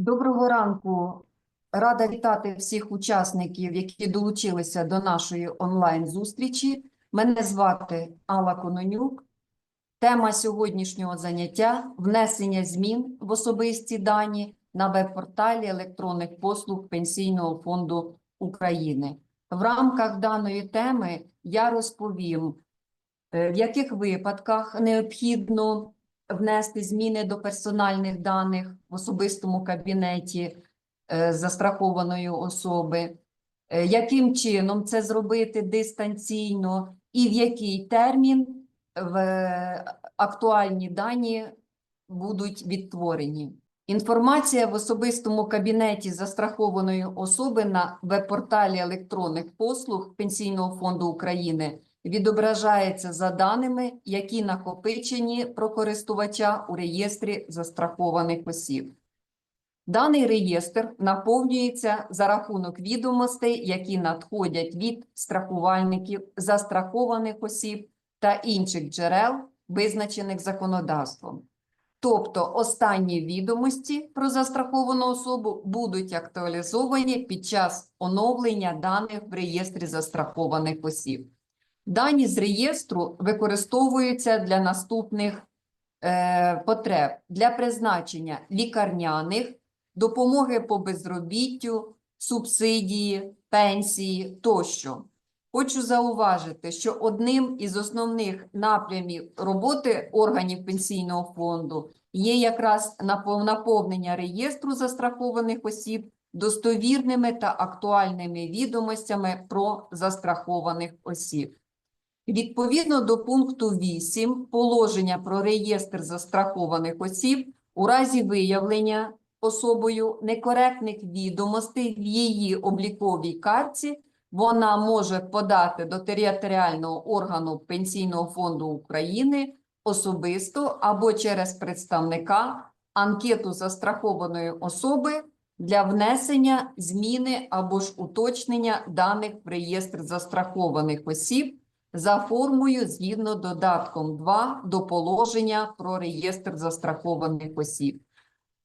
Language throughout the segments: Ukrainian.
Доброго ранку. Рада вітати всіх учасників, які долучилися до нашої онлайн-зустрічі. Мене звати Алла Кононюк. Тема сьогоднішнього заняття – внесення змін в особисті дані на веб-порталі електронних послуг Пенсійного фонду України. В рамках даної теми я розповім, е, в яких випадках необхідно внести зміни до персональних даних в особистому кабінеті е, застрахованої особи, е, яким чином це зробити дистанційно і в який термін в е, актуальні дані будуть відтворені. Інформація в особистому кабінеті застрахованої особи на веб-порталі електронних послуг Пенсійного фонду України відображається за даними, які накопичені про користувача у реєстрі застрахованих осіб. Даний реєстр наповнюється за рахунок відомостей, які надходять від страхувальників, застрахованих осіб та інших джерел, визначених законодавством. Тобто останні відомості про застраховану особу будуть актуалізовані під час оновлення даних в реєстрі застрахованих осіб. Дані з реєстру використовуються для наступних е, потреб для призначення лікарняних, допомоги по безробіттю, субсидії, пенсії тощо. Хочу зауважити, що одним із основних напрямів роботи органів пенсійного фонду є якраз напов- наповнення реєстру застрахованих осіб достовірними та актуальними відомостями про застрахованих осіб. Відповідно до пункту 8 положення про реєстр застрахованих осіб у разі виявлення особою некоректних відомостей в її обліковій картці вона може подати до територіального органу Пенсійного фонду України особисто або через представника анкету застрахованої особи для внесення зміни або ж уточнення даних в реєстр застрахованих осіб за формою згідно додатком 2 до положення про реєстр застрахованих осіб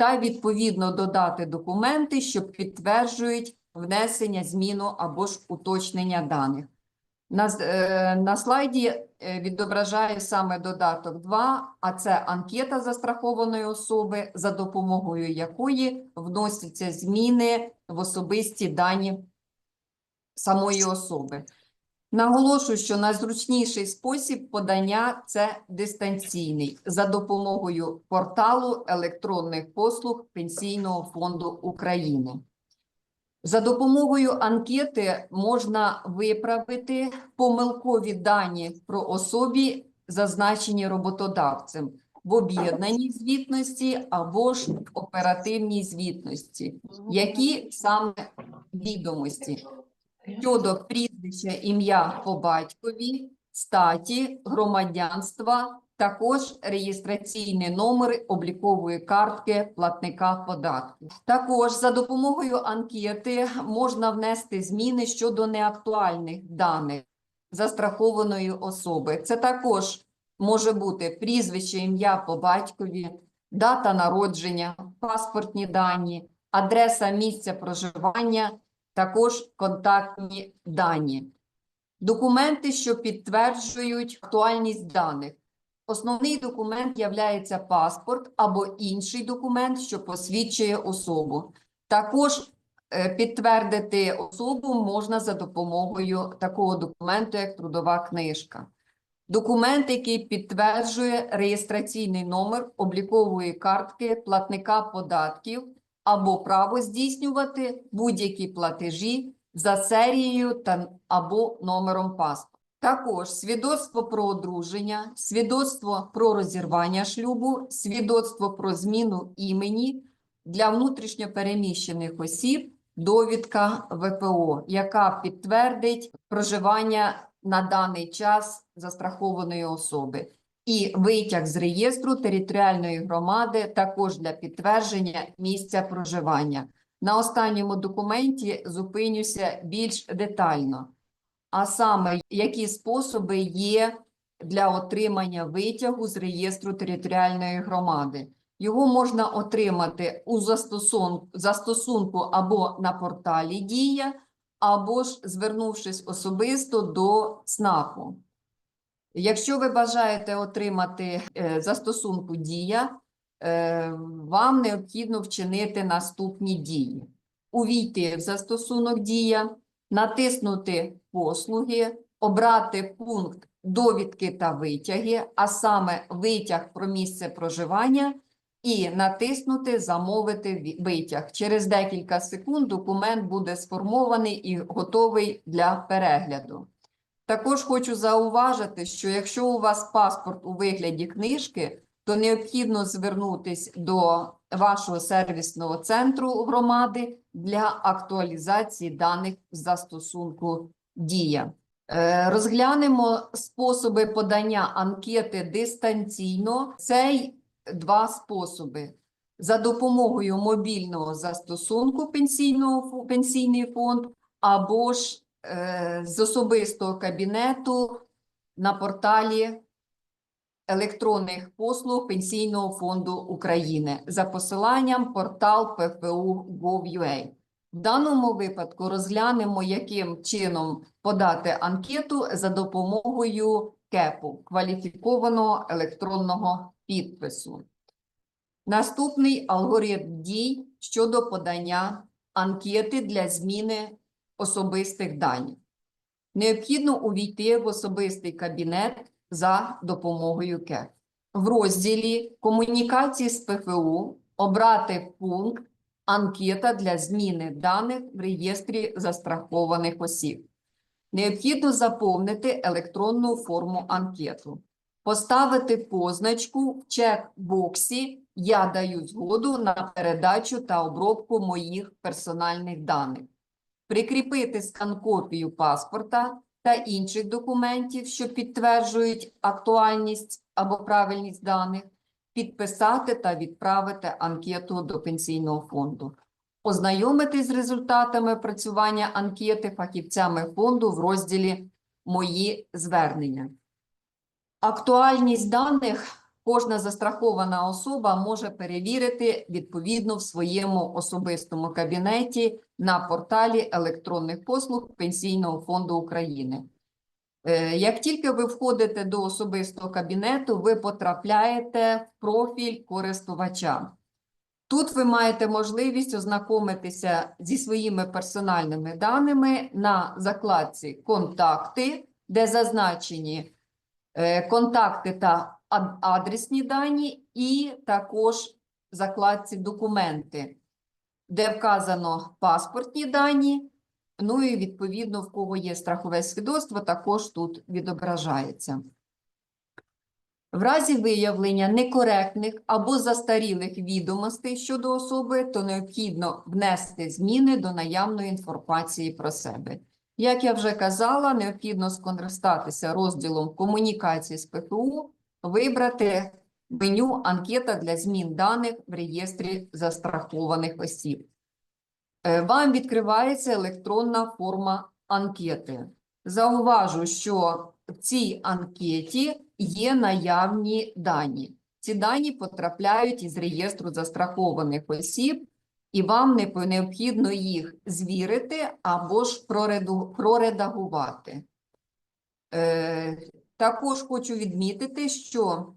та відповідно додати документи, що підтверджують внесення, зміну або ж уточнення даних. На, е, на слайді е, відображає саме додаток 2, а це анкета застрахованої особи, за допомогою якої вносяться зміни в особисті дані самої особи. Наголошую, що найзручніший спосіб подання це дистанційний за допомогою порталу електронних послуг Пенсійного фонду України. За допомогою анкети можна виправити помилкові дані про особі, зазначені роботодавцем в об'єднаній звітності або ж в оперативній звітності. Які саме відомості? Щодо прізвища, ім'я по батькові, статі, громадянства, також реєстраційний номер облікової картки платника податків. Також за допомогою анкети можна внести зміни щодо неактуальних даних застрахованої особи. Це також може бути прізвище, ім'я по батькові, дата народження, паспортні дані, адреса місця проживання також контактні дані. Документи, що підтверджують актуальність даних. Основний документ є паспорт або інший документ, що посвідчує особу. Також е, підтвердити особу можна за допомогою такого документу, як трудова книжка. Документ, який підтверджує реєстраційний номер облікової картки платника податків або право здійснювати будь-які платежі за серією та або номером паспорту. Також свідоцтво про одруження, свідоцтво про розірвання шлюбу, свідоцтво про зміну імені для внутрішньопереміщених осіб, довідка ВПО, яка підтвердить проживання на даний час застрахованої особи і витяг з реєстру територіальної громади також для підтвердження місця проживання. На останньому документі зупинюся більш детально, а саме, які способи є для отримання витягу з реєстру територіальної громади. Його можна отримати у застосунку, або на порталі Дія, або ж звернувшись особисто до ЦНАПу. Якщо ви бажаєте отримати е, застосунку Дія, е, вам необхідно вчинити наступні дії: увійти в застосунок Дія, натиснути послуги, обрати пункт довідки та витяги, а саме витяг про місце проживання, і натиснути Замовити витяг. Через декілька секунд документ буде сформований і готовий для перегляду. Також хочу зауважити, що якщо у вас паспорт у вигляді книжки, то необхідно звернутись до вашого сервісного центру громади для актуалізації даних в застосунку Дія. Е, Розглянемо способи подання анкети дистанційно. Це два способи. За допомогою мобільного застосунку пенсійного пенсійний фонд або ж з особистого кабінету на порталі електронних послуг Пенсійного фонду України за посиланням портал PFU.gov.ua. В даному випадку розглянемо, яким чином подати анкету за допомогою КЕПу кваліфікованого електронного підпису. Наступний алгоритм дій щодо подання анкети для зміни особистих даних. Необхідно увійти в особистий кабінет за допомогою КЕП. В розділі Комунікації з ПФУ обрати пункт Анкета для зміни даних в реєстрі застрахованих осіб. Необхідно заповнити електронну форму анкету. Поставити позначку в чек-боксі Я даю згоду на передачу та обробку моїх персональних даних. Прикріпити скан-копію паспорта та інших документів, що підтверджують актуальність або правильність даних, підписати та відправити анкету до пенсійного фонду. Ознайомитись з результатами працювання анкети фахівцями фонду в розділі Мої звернення. Актуальність даних кожна застрахована особа може перевірити відповідно в своєму особистому кабінеті на порталі електронних послуг Пенсійного фонду України. Е, Як тільки ви входите до особистого кабінету, ви потрапляєте в профіль користувача. Тут ви маєте можливість ознакомитися зі своїми персональними даними на закладці Контакти, де зазначені е, контакти та адресні дані, і також в закладці Документи, де вказано паспортні дані. Ну і відповідно, в кого є страхове свідоцтво, також тут відображається. В разі виявлення некоректних або застарілих відомостей щодо особи, то необхідно внести зміни до наявної інформації про себе. Як я вже казала, необхідно скористатися розділом комунікації з ПФУ, вибрати меню анкета для змін даних в реєстрі застрахованих осіб. Е, Вам відкривається електронна форма анкети. Зауважу, що в цій анкеті є наявні дані. Ці дані потрапляють із реєстру застрахованих осіб, і вам необхідно їх звірити або ж проредагувати. Також хочу відмітити, що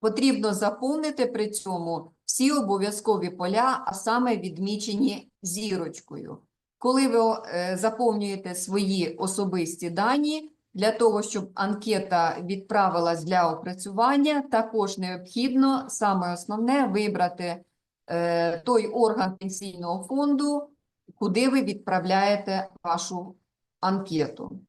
потрібно заповнити при цьому всі обов'язкові поля, а саме відмічені зірочкою. Коли ви е, заповнюєте свої особисті дані, для того, щоб анкета відправилась для опрацювання, також необхідно саме основне вибрати е, той орган пенсійного фонду, куди ви відправляєте вашу анкету.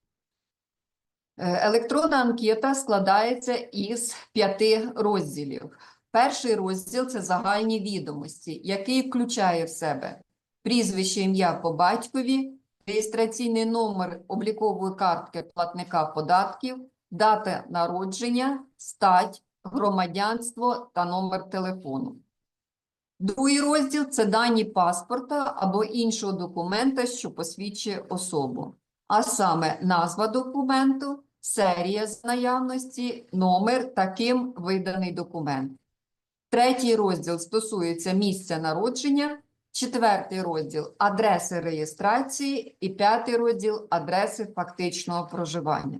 Е, Електронна анкета складається із п'яти розділів. Перший розділ це загальні відомості, який включає в себе прізвище, ім'я по батькові, реєстраційний номер облікової картки платника податків, дата народження, стать, громадянство та номер телефону. Другий розділ це дані паспорта або іншого документа, що посвідчує особу, а саме назва документу, серія з наявності, номер, таким виданий документ. Третій розділ стосується місця народження, четвертий розділ адреси реєстрації і п'ятий розділ адреси фактичного проживання.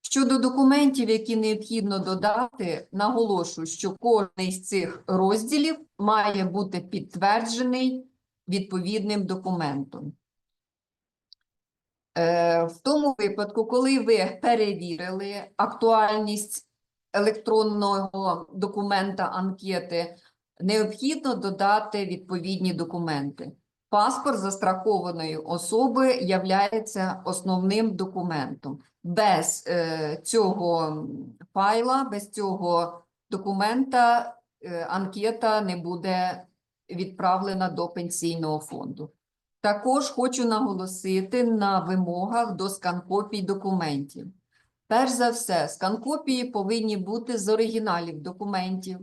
Щодо документів, які необхідно додати, наголошую, що кожний з цих розділів має бути підтверджений відповідним документом. Е, В тому випадку, коли ви перевірили актуальність електронного документа анкети, необхідно додати відповідні документи. Паспорт застрахованої особи являється основним документом. Без е, цього файла, без цього документа е, анкета не буде відправлена до пенсійного фонду. Також хочу наголосити на вимогах до сканкопій документів. Перш за все, сканкопії повинні бути з оригіналів документів.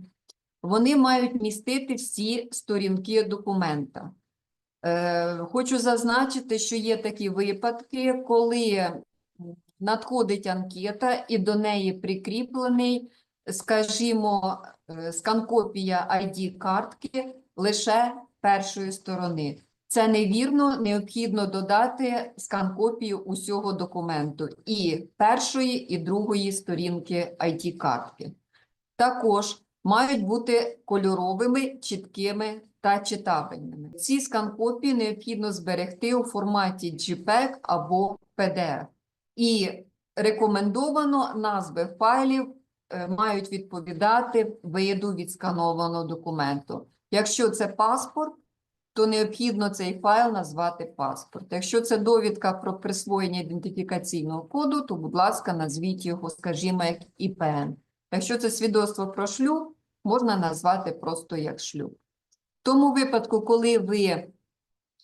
Вони мають містити всі сторінки документа. Е, Хочу зазначити, що є такі випадки, коли надходить анкета і до неї прикріплений, скажімо, е, сканкопія ID-картки лише першої сторони. Це невірно, необхідно додати скан-копію усього документу і першої, і другої сторінки ID-картки. Також мають бути кольоровими, чіткими та читабельними. Ці скан-копії необхідно зберегти у форматі JPEG або PDF. І рекомендовано назви файлів е, мають відповідати виду відсканованого документу. Якщо це паспорт, то необхідно цей файл назвати паспорт. Якщо це довідка про присвоєння ідентифікаційного коду, то, будь ласка, назвіть його, скажімо, як ІПН. Якщо це свідоцтво про шлюб, можна назвати просто як шлюб. В тому випадку, коли ви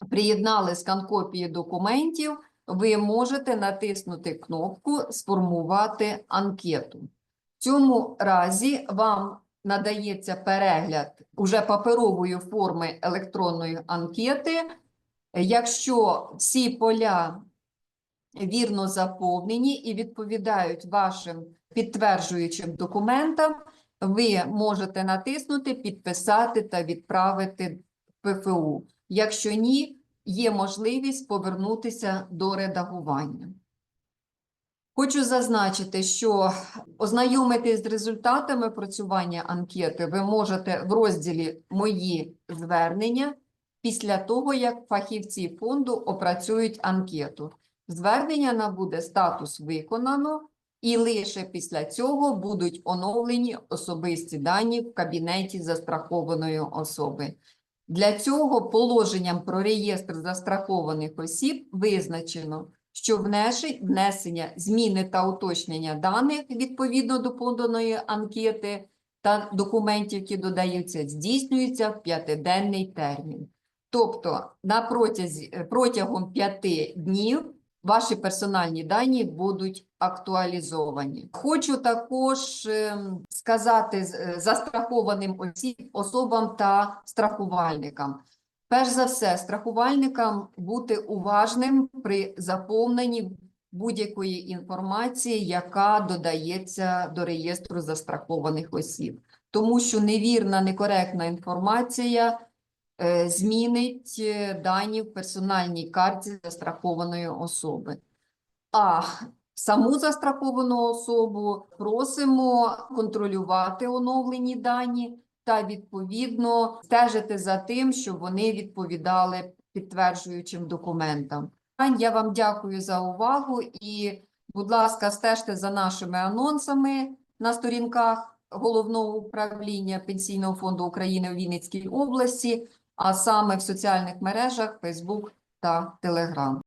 приєднали скан-копії документів, ви можете натиснути кнопку Сформувати анкету. В цьому разі вам надається перегляд уже паперової форми електронної анкети. Якщо всі поля вірно заповнені і відповідають вашим підтверджуючим документам, ви можете натиснути Підписати та відправити ПФУ. Якщо ні, є можливість повернутися до редагування. Хочу зазначити, що ознайомитись з результатами працювання анкети ви можете в розділі Мої звернення після того, як фахівці фонду опрацюють анкету. Звернення набуде статус виконано, і лише після цього будуть оновлені особисті дані в кабінеті застрахованої особи. Для цього положенням про реєстр застрахованих осіб визначено, що внесення зміни та уточнення даних відповідно до поданої анкети та документів, які додаються, здійснюється в п'ятиденний термін. Тобто на протязі, е, протягом п'яти днів ваші персональні дані будуть актуалізовані. Хочу також ем, сказати е, застрахованим осіб, особам та страхувальникам. Перш за все, страхувальникам бути уважним при заповненні будь-якої інформації, яка додається до реєстру застрахованих осіб, тому що невірна, некоректна інформація е, змінить е, дані в персональній карті застрахованої особи. А саму застраховану особу просимо контролювати оновлені дані та відповідно стежити за тим, щоб вони відповідали підтверджуючим документам. Я вам дякую за увагу і, будь ласка, стежте за нашими анонсами на сторінках головного управління Пенсійного фонду України у Вінницькій області, а саме в соціальних мережах Facebook та Telegram.